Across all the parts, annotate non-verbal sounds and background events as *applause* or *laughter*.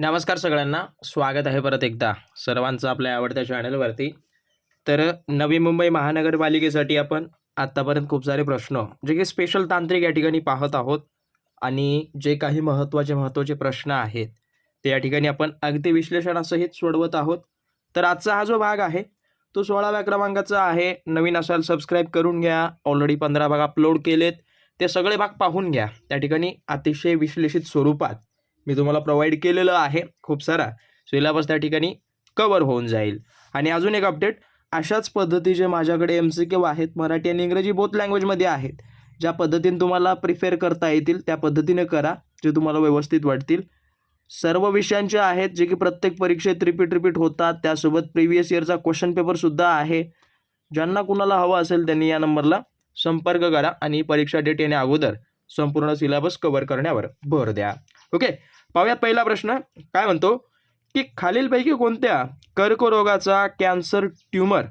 नमस्कार सगळ्यांना. स्वागत आहे परत एकदा सर्वांचं आपल्या आवडत्या चॅनलवरती. तर नवी मुंबई महानगरपालिकेसाठी आपण आत्तापर्यंत खूप सारे प्रश्न जे की स्पेशल तांत्रिक या ठिकाणी पाहत आहोत आणि जे काही महत्त्वाचे महत्त्वाचे प्रश्न आहेत ते या ठिकाणी आपण अगदी विश्लेषणासहित सोडवत आहोत. तर आजचा हा जो भाग आहे तो सोळाव्या क्रमांकाचा आहे. नवीन असाल सबस्क्राईब करून घ्या. ऑलरेडी पंधरा भाग अपलोड केलेत. ते सगळे भाग पाहून घ्या. त्या ठिकाणी अतिशय विश्लेषित स्वरूपात मी तुम्हाला प्रोव्हाइड केलेलं आहे खूप सारा. सिलेबस त्या ठिकाणी कवर होऊन जाईल. आणि अजून एक अपडेट अशाच पद्धतीचे माझ्याकडे एम सी क्यू आहेत मराठी आणि इंग्रजी बोथ लँग्वेजमध्ये आहेत ज्या पद्धतीने तुम्हाला प्रिफेअर करता येतील त्या पद्धतीने करा जे तुम्हाला व्यवस्थित वाटतील. सर्व विषयांचे आहेत जे की प्रत्येक परीक्षेत रिपीट रिपीट होतात त्यासोबत प्रिव्हियस इयरचा क्वेश्चन पेपरसुद्धा आहे. ज्यांना कुणाला हवं असेल त्यांनी या नंबरला संपर्क करा आणि परीक्षा डेट येण्या अगोदर संपूर्ण सिलेबस कव्हर करण्यावर भर द्या. ओके पाहूयात पहिला प्रश्न. काय म्हणतो? की खालीलपैकी कोणत्या कर्करोगाचा कॅन्सर ट्यूमर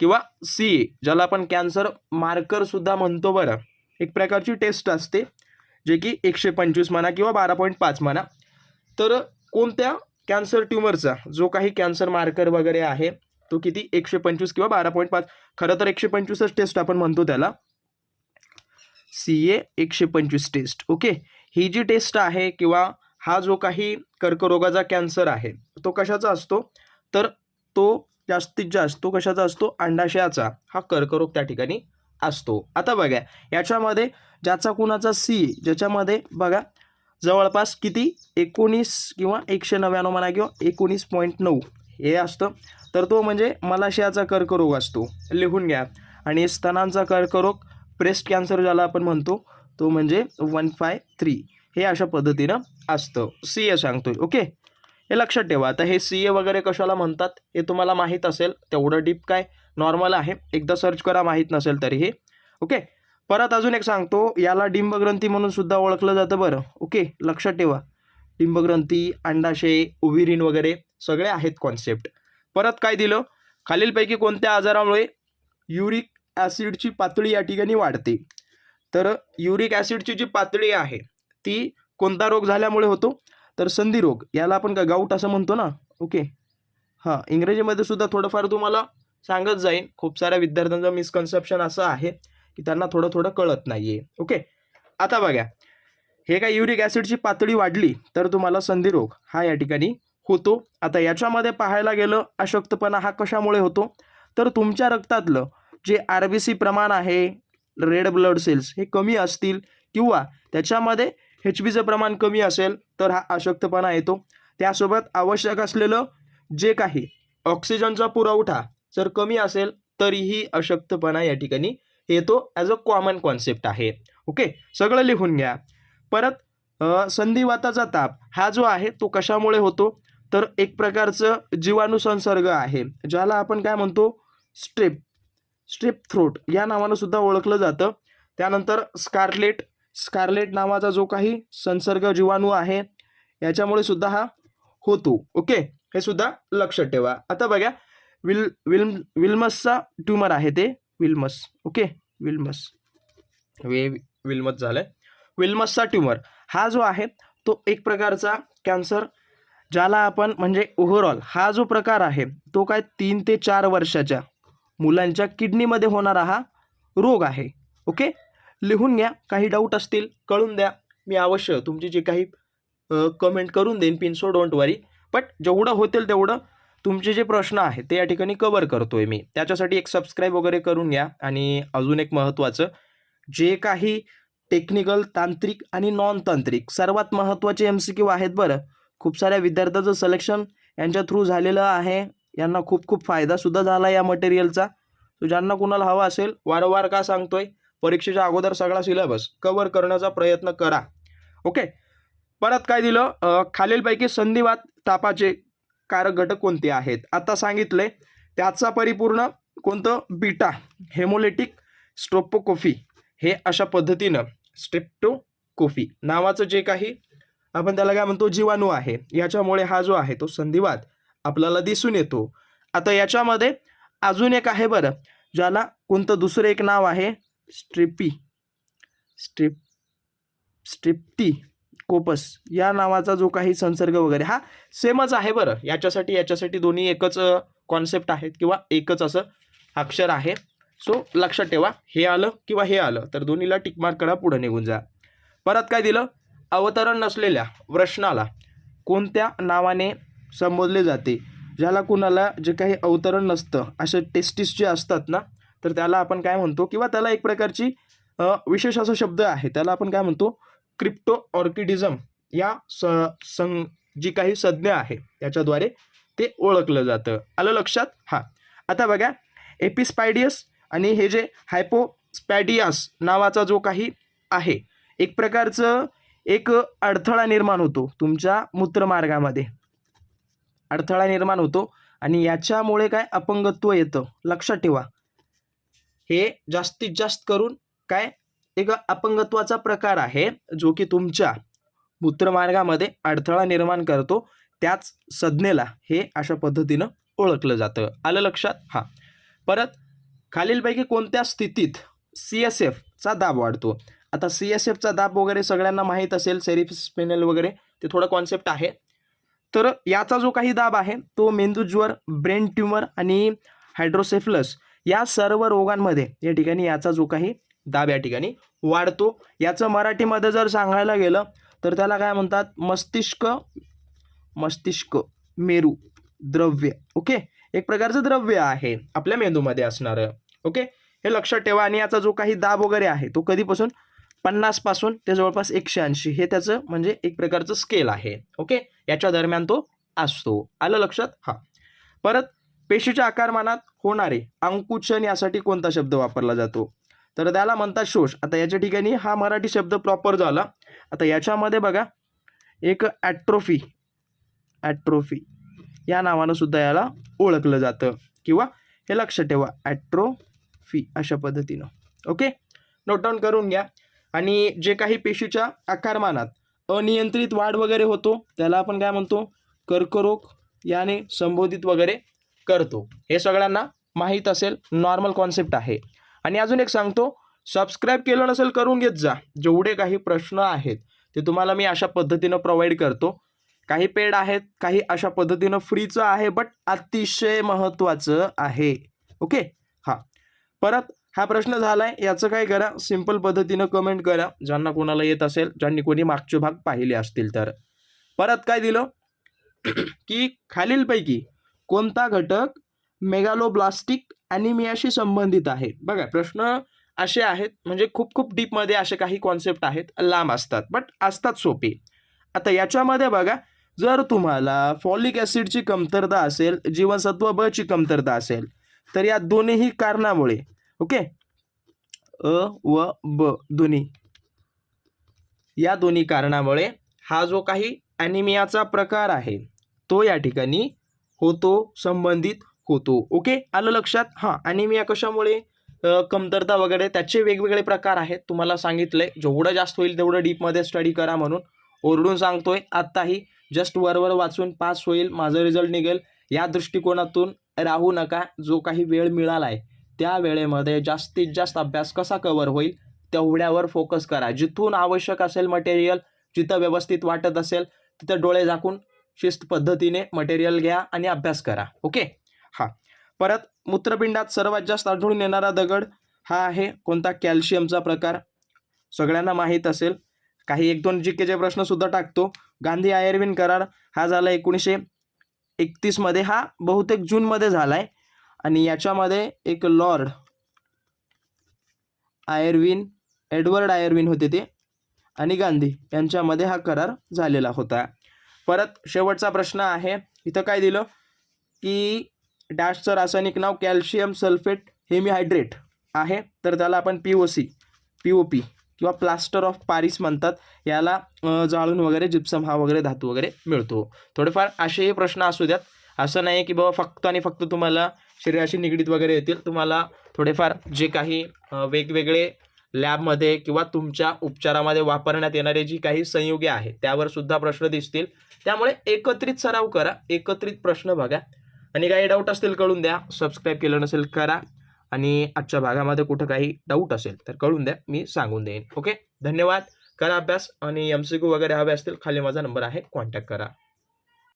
किंवा सी ज्याला आपण कॅन्सर मार्करसुद्धा म्हणतो बरं एक प्रकारची टेस्ट असते जे की एकशे पंचवीस म्हणा किंवा बारा पॉईंट पाच म्हणा. तर कोणत्या कॅन्सर ट्यूमरचा जो काही कॅन्सर मार्कर वगैरे आहे तो किती? एकशे पंचवीस किंवा बारा पॉईंट पाच. खरं तर एकशे पंचवीसच टेस्ट आपण म्हणतो त्याला. सी ए एकशे पंचवीस टेस्ट. ओके? ही जी टेस्ट आहे किंवा हा जो काही कर्करोगाचा कॅन्सर आहे तो कशाचा असतो? तर तो जास्तीत जास्त तो कशाचा असतो? अंडाशयाचा. हा कर्करोग त्या ठिकाणी असतो. आता बघा याच्यामध्ये ज्याचा कुणाचा सी ज्याच्यामध्ये बघा जवळपास किती? एकोणीस किंवा एकशे नव्याण्णव म्हणा किंवा एकोणीस पॉईंट नऊ हे असतं. तर तो म्हणजे मलाशयाचा कर्करोग असतो. लिहून घ्या. आणि स्तनांचा कर्करोग ब्रेस्ट कॅन्सर ज्याला आपण म्हणतो तो म्हणजे वन फाय थ्री हे अशा पद्धतीनं असतं. सी ए सांगतोय ओके? हे लक्षात ठेवा. आता हे सी ए वगैरे कशाला म्हणतात? हे तुम्हाला माहीत असेल तेवढं डीप काय? नॉर्मल आहे. एकदा सर्च करा माहीत नसेल तरी हे ओके? परत अजून एक सांगतो याला डिंबग्रंथी म्हणून सुद्धा ओळखलं जातं बरं ओके? लक्षात ठेवा. डिंबग्रंथी अंडाशय उविरीन वगैरे सगळे आहेत कॉन्सेप्ट परत काय दिलं? खालीलपैकी कोणत्या आजारामुळे युरिक ॲसिडची पातळी या ठिकाणी वाढते? तर युरिक ॲसिडची जी पातळी आहे ती कोणता रोग झाल्यामुळे होतो? तर संधी रोग याला आपण का गाऊट असं म्हणतो ना? ओके हां इंग्रजीमध्ये सुद्धा थोडंफार तुम्हाला सांगत जाईन. खूप साऱ्या विद्यार्थ्यांचं मिसकन्सेप्शन असं आहे की त्यांना थोडं थोडं कळत नाही आहे ओके आता बघा. हे काय युरिक ॲसिडची पातळी वाढली तर तुम्हाला संधी रोग हा या ठिकाणी होतो. आता याच्यामध्ये पाहायला गेलं अशक्तपणा हा कशामुळे होतो? तर तुमच्या रक्तातलं जे आर बी सी प्रमाण आहे रेड ब्लड सेल्स हे कमी असतील किंवा त्याच्यामध्ये एच बीचं प्रमाण कमी असेल तर हा अशक्तपणा येतो. त्यासोबत आवश्यक असलेलं जे काही ऑक्सिजनचा पुरवठा जर कमी असेल तरीही अशक्तपणा या ठिकाणी येतो ॲज अ कॉमन कॉन्सेप्ट आहे. ओके सगळं लिहून घ्या. परत संधिवाताचा ताप हा जो आहे तो कशामुळे होतो? तर एक प्रकारचं जीवाणू संसर्ग आहे ज्याला आपण काय म्हणतो? स्ट्रेप स्ट्रिप थ्रोट या नावानं सुद्धा ओळखलं जातं. त्यानंतर स्कारलेट स्कारलेट नावाचा जो काही संसर्ग जीवाणू आहे याच्यामुळे सुद्धा हा होतो. ओके? हे सुद्धा लक्षात ठेवा. आता बघा विल विल्म विल्मसचा ट्युमर आहे ते. विल्मस. ओके? विल्मस. वे विल्मस झालं विल्मसचा ट्यूमर. हा जो आहे तो एक प्रकारचा कॅन्सर ज्याला आपण म्हणजे ओव्हरऑल हा जो प्रकार आहे तो काय तीन ते चार वर्षाच्या मुलांच्या किडनीमध्ये होणारा हा रोग आहे. ओके? लिहून घ्या. काही डाऊट असतील कळून द्या. मी अवश्य तुमची जे काही कमेंट करून देईन पिनसो डोंट वरी बट जेवढं होतील तेवढं तुमचे जे प्रश्न आहेत ते या ठिकाणी कवर करतो आहे मी. त्याच्यासाठी एक सबस्क्राईब वगैरे करून घ्या. आणि अजून एक महत्त्वाचं जे काही टेक्निकल तांत्रिक आणि नॉन तांत्रिक सर्वात महत्त्वाचे एम सी क्यू आहेत बरं. खूप साऱ्या विद्यार्थ्याचं सलेक्शन यांच्या थ्रू झालेलं आहे. यांना खूप खूप फायदासुद्धा झाला या मटेरियलचा तो ज्यांना कुणाला हवा असेल वारंवार का सांगतोय परीक्षेच्या अगोदर सगळा सिलेबस कवर करण्याचा प्रयत्न करा. ओके परत काय दिलं? खालीलपैकी संधिवात तापाचे कारक घटक कोणते आहेत? आता सांगितले त्याचा परिपूर्ण कोणतं? बीटा हेमोलेटिक स्ट्रोपोकोफी हे अशा पद्धतीनं स्ट्रेप्टोकोफी नावाचं जे काही आपण त्याला काय म्हणतो? जीवाणू आहे. याच्यामुळे हा जो आहे तो संधिवात. आपल्याला दिसून येतो. आता याच्यामध्ये अजून एक आहे बरं ज्याला कोणतं दुसरं एक नाव आहे? स्ट्रिपी. स्ट्रिप स्ट्रिप्टी कोपस. या नावाचा जो काही संसर्ग वगैरे हा सेमच आहे बरं. याच्यासाठी याच्यासाठी दोन्ही एकच कॉन्सेप्ट आहेत किंवा एकच असं अक्षर आहे. सो लक्षात ठेवा हे आलं किंवा हे आलं तर दोन्हीला टिकमार्क करा पुढे निघून जा. परत काय दिलं? अवतरण नसलेल्या प्रश्नाला कोणत्या नावाने संबोधले जाते. ज्याला कुणाला जे काही अवतरण नसतं असे टेस्टिस जे असतात ना तर त्याला आपण काय म्हणतो किंवा त्याला एक प्रकारची विशेष असा शब्द आहे. त्याला आपण काय म्हणतो? क्रिप्टो ऑर्किडिझम या स सं जी काही संज्ञा आहे त्याच्याद्वारे ते ओळखलं जातं. आलं लक्षात? हां. आता बघा एपिस्पायडियस आणि हे जे हायपोस्पॅडियास नावाचा जो काही आहे एक प्रकारचं एक अडथळा निर्माण होतो तुमच्या मूत्रमार्गामध्ये. अडथळा निर्माण होतो आणि याच्यामुळे काय अपंगत्व येतं? लक्षात ठेवा. हे जास्तीत जास्त करून काय एक अपंगत्वाचा प्रकार आहे जो की तुमच्या मूत्रमार्गामध्ये अडथळा निर्माण करतो. त्याच संज्ञेला हे अशा पद्धतीनं ओळखलं जातं. आलं लक्षात? हां. परत खालीलपैकी कोणत्या स्थितीत सी एस एफचा दाब वाढतो? आता सी एस एफचा दाब वगैरे सगळ्यांना माहीत असेल सेरिफ सेरिफस्पेनल वगैरे ते थोडं कॉन्सेप्ट आहे. तर याचा जो काही दाब आहे तो मेंदूज्वर ब्रेन ट्यूमर आणि हायड्रोसेफलस या सर्व रोगांमध्ये या ठिकाणी याचा जो काही दाब या ठिकाणी वाढतो. याचं मराठीमध्ये जर सांगायला गेलं तर त्याला काय म्हणतात? मस्तिष्क मस्तिष्क मेरू द्रव्य. ओके? एक प्रकारचं द्रव्य आहे आपल्या मेंदूमध्ये असणारं. ओके? हे लक्षात ठेवा. आणि याचा जो काही दाब वगैरे आहे तो कधीपासून पन्नासपासून ते जवळपास एकशे ऐंशी. हे त्याचं म्हणजे एक प्रकारचं स्केल आहे. ओके याच्या दरम्यान तो असतो. आलं लक्षात? हां. परत पेशीच्या आकारमानात होणारे अंकुचन यासाठी कोणता शब्द वापरला जातो? तर त्याला म्हणतात शोष. आता याच्या ठिकाणी हा मराठी शब्द प्रॉपर झाला. आता याच्यामध्ये बघा एक ॲट्रोफी ॲट्रोफी या नावानं सुद्धा याला ओळखलं जातं. किंवा हे लक्षात ठेवा ॲट्रोफी अशा पद्धतीनं. ओके नोट डाऊन करून घ्या. आणि जे काही पेशीच्या आकारमानात अनियंत्रित वाढ वगैरे होतो त्याला आपण काय म्हणतो? कर्करोग याने संबोधित वगैरे करतो. हे सगळ्यांना माहीत असेल नॉर्मल कॉन्सेप्ट आहे. आणि अजून एक सांगतो सबस्क्राईब केलं नसेल करून घेत जा. जेवढे काही प्रश्न आहेत ते तुम्हाला मी अशा पद्धतीनं प्रोव्हाइड करतो. काही पेड आहेत काही अशा पद्धतीनं फ्रीचं आहे बट अतिशय महत्त्वाचं आहे. ओके हां. परत हा प्रश्न झाला आहे याचं काय करा? सिंपल पद्धतीनं कमेंट करा. ज्यांना कोणाला येत असेल ज्यांनी कोणी मागचे भाग पाहिले असतील तर. परत काय दिलं? *clears throat* की खालीलपैकी कोणता घटक मेगालोब्लास्टिक ॲनिमियाशी संबंधित आहे? बघा प्रश्न असे आहेत. म्हणजे खूप खूप डीपमध्ये असे काही कॉन्सेप्ट आहेत. लांब असतात बट असतात सोपे. आता याच्यामध्ये बघा जर तुम्हाला फॉलिक ॲसिडची कमतरता असेल जीवनसत्व ब ची कमतरता असेल तर या दोन्हीही कारणामुळे ओके? अ व ब दोन्ही. या दोन्ही कारणामुळे हा जो काही ॲनिमियाचा प्रकार आहे तो या ठिकाणी होतो संबंधित होतो. ओके? आलं लक्षात? हां. ॲनिमिया कशामुळे? कमतरता वगैरे त्याचे वेगवेगळे प्रकार आहेत. तुम्हाला सांगितलंय जेवढं जास्त होईल तेवढं डीपमध्ये स्टडी करा म्हणून. ओरडून सांगतोय आत्ताही जस्ट वरवर वाचून पास होईल माझं रिझल्ट निघेल. या दृष्टिकोनातून राहू नका जो काही वेळ मिळाला आहे त्या वेळेमध्ये जास्तीत जास्त अभ्यास कसा कवर होईल तेवढ्यावर फोकस करा. जिथून आवश्यक असेल मटेरियल जिथं व्यवस्थित वाटत असेल तिथं डोळे झाकून शिस्त पद्धतीने मटेरियल घ्या आणि अभ्यास करा. ओके हां. परत मूत्रपिंडात सर्वात जास्त आढळून येणारा दगड हा आहे कोणता? कॅल्शियमचा प्रकार. सगळ्यांना माहीत असेल. काही एक दोन जी केचे प्रश्नसुद्धा टाकतो. गांधी आयर्विन करार हा झाला एकोणीसशे एकतीसमध्ये हा बहुतेक जूनमध्ये झाला आहे आणि याच्यामध्ये एक लॉर्ड आयर्विन एडवर्ड आयर्विन होते ते आणि गांधी यांच्यामध्ये हा करार झालेला होता. परत शेवटचा प्रश्न आहे इथं काय दिलं? की डॅशचं रासायनिक नाव कॅल्शियम सल्फेट हेमिहायड्रेट आहे तर त्याला आपण P O C P O P किंवा प्लास्टर ऑफ पॅरिस म्हणतात. याला जाळून वगैरे जिप्सम हा वगैरे धातू वगैरे मिळतो. थोडेफार असेही प्रश्न असू द्यात. असं नाही की बाबा फक्त आणि फक्त तुम्हाला शरीराशी निगडीत वगैरे येतील. तुम्हाला थोडेफार जे काही वेगवेगळे लॅबमध्ये किंवा तुमच्या उपचारामध्ये वापरण्यात येणारे जी काही संयुगे आहेत त्यावर सुद्धा प्रश्न दिसतील. त्यामुळे एकत्रित सराव करा एकत्रित प्रश्न बघा. आणि काही डाऊट असतील कळून द्या. सबस्क्राईब केलं नसेल करा. आणि आजच्या भागामध्ये कुठं काही डाऊट असेल तर कळून द्या. मी सांगून देईन. ओके धन्यवाद. करा अभ्यास आणि एम सी क्यू वगैरे हवे असतील खाली माझा नंबर आहे. कॉन्टॅक्ट करा.